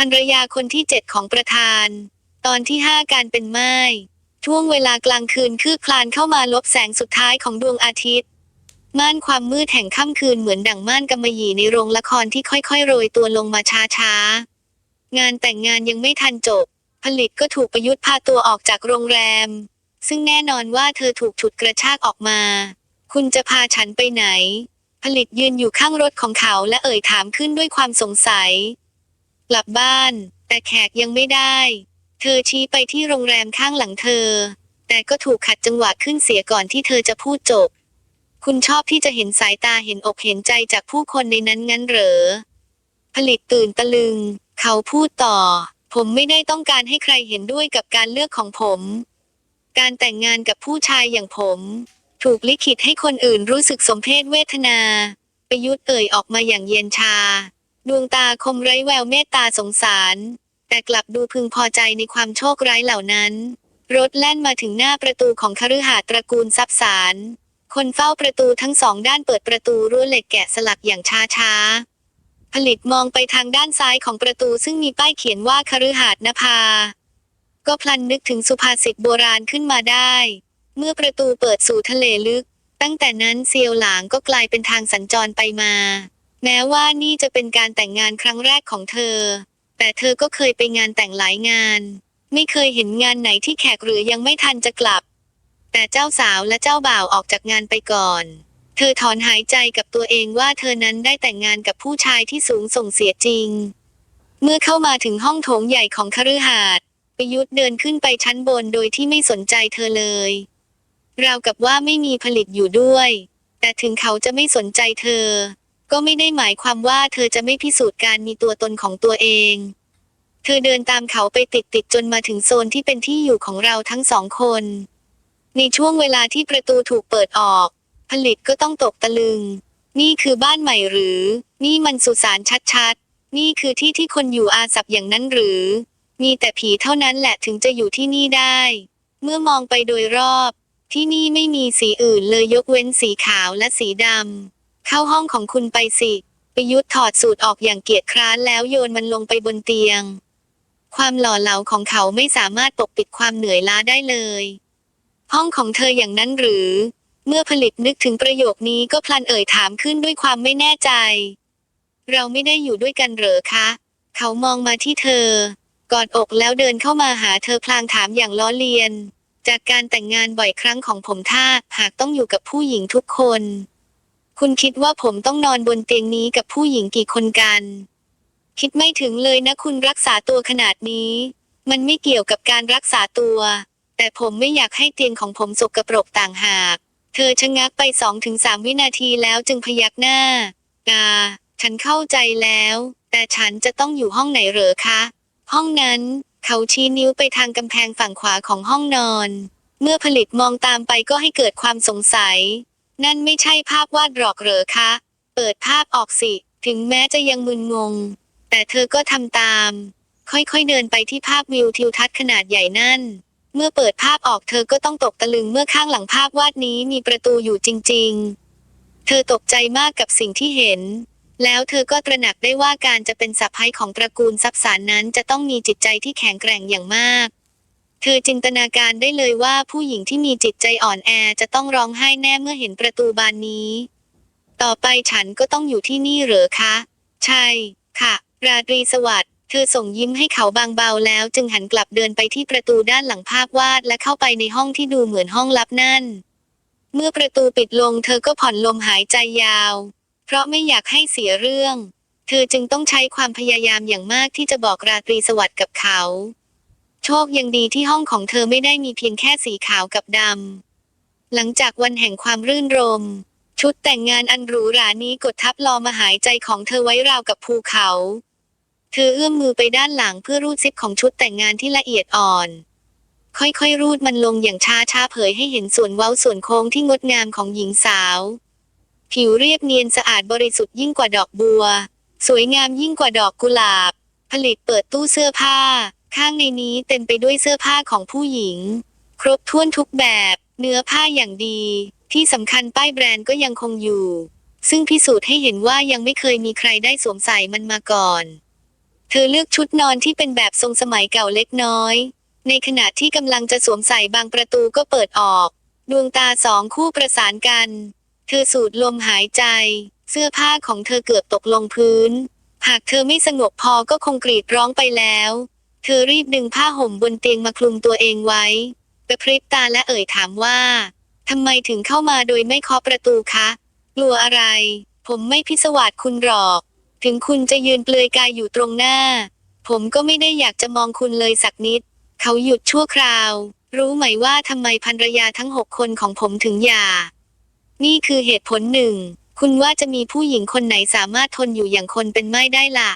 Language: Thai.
ภรรยาคนที่เจ็ดของประธาน ตอนที่ห้าการเป็นไม้ช่วงเวลากลางคืนคืบคลานเข้ามาลบแสงสุดท้ายของดวงอาทิตย์ ม่านความมืดแห่งค่ำคืนเหมือนดั่งม่านกำมะหยี่ในโรงละครที่ค่อยๆ โรยตัวลงมาช้าๆ งานแต่งงานยังไม่ทันจบ ผลิตก็ถูกประยุทธ์พาตัวออกจากโรงแรม ซึ่งแน่นอนว่าเธอถูกฉุดกระชากออกมา คุณจะพาฉันไปไหน ผลิตยืนอยู่ข้างรถของเขาและเอ่ยถามขึ้นด้วยความสงสัย กลับบ้าน แต่แขกยังไม่ได้ เธอชี้ไปที่โรงแรมข้างหลังเธอ แต่ก็ถูกขัดจังหวะขึ้นเสียก่อนที่เธอจะพูดจบ คุณชอบที่จะเห็นสายตาเห็นอกเห็นใจจากผู้คนในนั้นงั้นเหรอ ผลิตตื่นตะลึง เขาพูดต่อ ผมไม่ได้ต้องการให้ใครเห็นด้วยกับการเลือกของผม การแต่งงานกับผู้ชายอย่างผม ถูกลิขิตให้คนอื่นรู้สึกสมเพศเวทนา ประยุทธ์เอ่ยออกมาอย่างเย็นชา ดวงตาคมไร้แววเมตตาสงสาร แต่กลับดูพึงพอใจในความโชคร้ายเหล่านั้น รถแล่นมาถึงหน้าประตูของคฤหาสน์ตระกูลทรัพย์สารคนเฝ้าประตูทั้งสองด้านเปิดประตูรั้วเหล็กแกะสลักอย่างช้าช้าๆผลิตมองไปทางด้านซ้ายของประตูซึ่งมีป้ายเขียนว่าคฤหาสน์นภา ก็พลันนึกถึงสุภาษิตโบราณขึ้นมาได้ เมื่อประตูเปิดสู่ทะเลลึก ตั้งแต่นั้นเซียวหลางก็กลายเป็นทางสัญจรไปมา แม้ว่านี่จะเป็นการแต่งงานครั้งแรกของเธอ แต่เธอก็เคยไปงานแต่งหลายงาน ไม่เคยเห็นงานไหนที่แขกหรือยังไม่ทันจะกลับ แต่เจ้าสาวและเจ้าบ่าวออกจากงานไปก่อน เธอถอนหายใจกับตัวเองว่าเธอนั้นได้แต่งงานกับผู้ชายที่สูงส่งเสียจริง เมื่อเข้ามาถึงห้องโถงใหญ่ของคฤหาสน์ประยุทธ์เดินขึ้นไปชั้นบนโดยที่ไม่สนใจเธอเลย ราวกับว่าไม่มีผลิตอยู่ด้วย แต่ถึงเขาจะไม่สนใจเธอ ก็ไม่ได้หมายความว่าเธอจะไม่พิสูจน์การมีตัวตนของตัวเอง เธอเดินตามเขาไปติดติดๆจนมาถึงโซนที่เป็นที่อยู่ของเราทั้งสองคน ในช่วงเวลาที่ประตูถูกเปิดออก ผลิตก็ต้องตกตะลึง นี่คือบ้านใหม่หรือ นี่มันสุสานชัดๆ นี่คือที่ที่คนอยู่อาศัพอย่างนั้นหรือ มีแต่ผีเท่านั้นแหละถึงจะอยู่ที่นี่ได้ เมื่อมองไปโดยรอบ ที่นี่ไม่มีสีอื่นเลยยกเว้นสีขาวและสีดำ เข้าห้องของคุณไปสิปยุทธ์ถอดสูตรออกอย่างเกียจคร้านแล้วโยนมันลงไปบนเตียง ความหล่อเหลาของเขาไม่สามารถปกปิดความเหนื่อยล้าได้เลย ห้องของเธออย่างนั้นหรือ เมื่อผลิตนึกถึงประโยคนี้ก็พลันเอ่ยถามขึ้นด้วยความไม่แน่ใจ เราไม่ได้อยู่ด้วยกันเหรอคะ เขามองมาที่เธอกอดอกแล้วเดินเข้ามาหาเธอพลางถามอย่างล้อเลียน จากการแต่งงานบ่อยครั้งของผมท่าหากต้องอยู่กับผู้หญิงทุกคน คุณคิดว่าผมต้องนอนบนเตียงนี้กับผู้หญิงกี่คนกัน คิดไม่ถึงเลยนะคุณรักษาตัวขนาดนี้ มันไม่เกี่ยวกับการรักษาตัว แต่ผมไม่อยากให้เตียงของผมสกปรกต่างหาก เธอชะงักไปสองถึงสามวินาทีแล้วจึงพยักหน้า กา ฉันเข้าใจแล้ว แต่ฉันจะต้องอยู่ห้องไหนเหรอคะ ห้องนั้น เขาชี้นิ้วไปทางกำแพงฝั่งขวาของห้องนอน เมื่อผลิตมองตามไปก็ให้เกิดความสงสัย นั่นไม่ใช่ภาพวาดหรอกเหรอคะ เปิดภาพออกสิ ถึงแม้จะยังมึนงง แต่เธอก็ทำตาม ค่อยๆเดินไปที่ภาพวิวทิวทัศน์ขนาดใหญ่นั่น เมื่อเปิดภาพออกเธอก็ต้องตกตะลึงเมื่อข้างหลังภาพวาดนี้มีประตูอยู่จริง ๆ เธอตกใจมากกับสิ่งที่เห็น แล้วเธอก็ตระหนักได้ว่าการจะเป็นสะพ้ายของตระกูลทรัพสารนั้นจะต้องมีจิตใจที่แข็งแกร่งอย่างมาก เธอจินตนาการได้เลยว่าผู้หญิงที่มีจิตใจอ่อนแอจะต้องร้องไห้แน่เมื่อเห็นประตูบานนี้ ต่อไปฉันก็ต้องอยู่ที่นี่เหรอคะ ใช่ ค่ะ ราตรีสวัสดิ์เธอส่งยิ้มให้เขาบางเบาแล้วจึงหันกลับเดินไปที่ประตูด้านหลังภาพวาดและเข้าไปในห้องที่ดูเหมือนห้องลับนั่น เมื่อประตูปิดลงเธอก็ผ่อนลมหายใจยาว เพราะไม่อยากให้เสียเรื่อง เธอจึงต้องใช้ความพยายามอย่างมากที่จะบอกราตรีสวัสดิ์กับเขา ชคยังดีที่ห้องของเธอไม่ได้มีเพียงแค่สีขาวกับดำ หลังจากวันแห่งความรื่นรม ชุดแต่งงานอันหรูหรานี้กดทับลอมาหายใจของเธอไว้ราวกับภูเขา เธอเอื้อมมือไปด้านหลังเพื่อรูดซิปของชุดแต่งงานที่ละเอียดอ่อน ค่อยๆ รูดมันลงอย่างช้าช้าๆเผยให้เห็นส่วนเว้าส่วนโค้งที่งดงามของหญิงสาว ผิวเรียบเนียนสะอาดบริสุทธิ์ยิ่งกว่าดอกบัว สวยงามยิ่งกว่าดอกกุหลาบ ผลิตเปิดตู้เสื้อผ้า ข้างในนี้เต็มไปด้วยเสื้อผ้าของผู้หญิง ครบถ้วนทุกแบบ เนื้อผ้าอย่างดี ที่สำคัญป้ายแบรนด์ก็ยังคงอยู่ ซึ่งพิสูจน์ให้เห็นว่ายังไม่เคยมีใครได้สวมใส่มันมาก่อน เธอเลือกชุดนอนที่เป็นแบบทรงสมัยเก่าเล็กน้อย ในขณะที่กำลังจะสวมใส่บางประตูก็เปิดออก ดวงตาสองคู่ประสานกัน เธอสูดลมหายใจ เสื้อผ้าของเธอเกือบตกลงพื้น หากเธอไม่สงบพอก็คงกรีดร้องไปแล้ว ธอรีบดึงผ้าห่มบนเตียงมาคลุมตัวเองไว้กระพริบตาและเอ่ยถามว่าทำไมถึงเข้ามาโดยไม่เคาะประตูคะ กลัวอะไร ผมไม่พิศวาสคุณหรอก ถึงคุณจะยืนเปลือยกายอยู่ตรงหน้า ผมก็ไม่ได้อยากจะมองคุณเลยสักนิด เขาหยุดชั่วคราว รู้ไหมว่าทำไมภรรยาทั้งหกคนของผมถึงหย่า นี่คือเหตุผลหนึ่ง คุณว่าจะมีผู้หญิงคนไหนสามารถทนอยู่อย่างคนเป็นไม่ได้ล่ะ